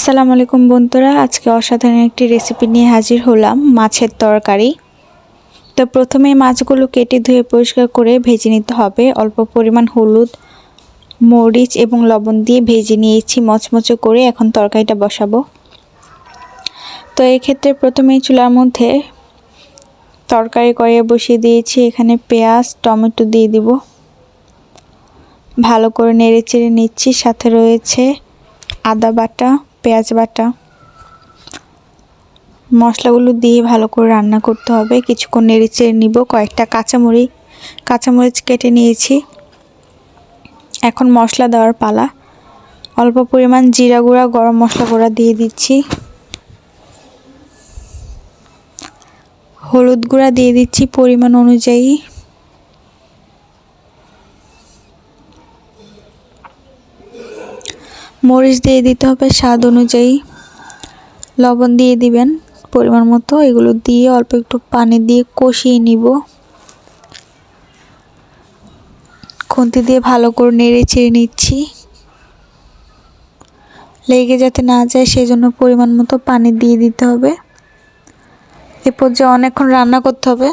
আসসালামু আলাইকুম বন্ধুরা, আজকে অসাধারণ একটি রেসিপি নিয়ে হাজির হলাম মাছের তরকারি। তো প্রথমে মাছগুলো কেটে ধুয়ে পরিষ্কার করে ভেজে নিতে হবে। অল্প পরিমাণ হলুদ, মরিচ এবং লবণ দিয়ে ভেজে নিয়েছি, মচমচে করে এখন তরকারিটা বসাবো। তো এই ক্ষেত্রে প্রথমেই চুলার মধ্যে তরকারি করে বসিয়ে দিয়েছি, এখানে পেঁয়াজ, টমেটো দিয়ে দিব। ভালো করে নেড়ে চেড়ে নিচ্ছি, সাথে রয়েছে আদা বাটা পেঁয়াজ বাটা, মশলাগুলো দিয়ে ভালো করে রান্না করতে হবে। কিছুক্ষণ নেড়ে চেড়ে নিব, কয়েকটা কাঁচামরিচ কাঁচামরিচ কেটে নিয়েছি। এখন মশলা দেওয়ার পালা। অল্প পরিমাণ জিরা গুঁড়া, গরম মশলা গুঁড়া দিয়ে দিচ্ছি। হলুদ গুঁড়া দিয়ে দিচ্ছি পরিমাণ অনুযায়ী। মরিচ দিয়ে দিতে হবে স্বাদ অনুযায়ী। লবণ দিয়ে দিবেন পরিমাণ মতো। এগুলো দিয়ে অল্প একটু পানি দিয়ে কষিয়ে নিব। খুন্তি দিয়ে ভালো করে নেড়ে চেড়ে নিচ্ছি। লেগে যাতে না যায় সেই জন্য পরিমাণ মতো পানি দিয়ে দিতে হবে। এরপর যে অনেকক্ষণ রান্না করতে হবে।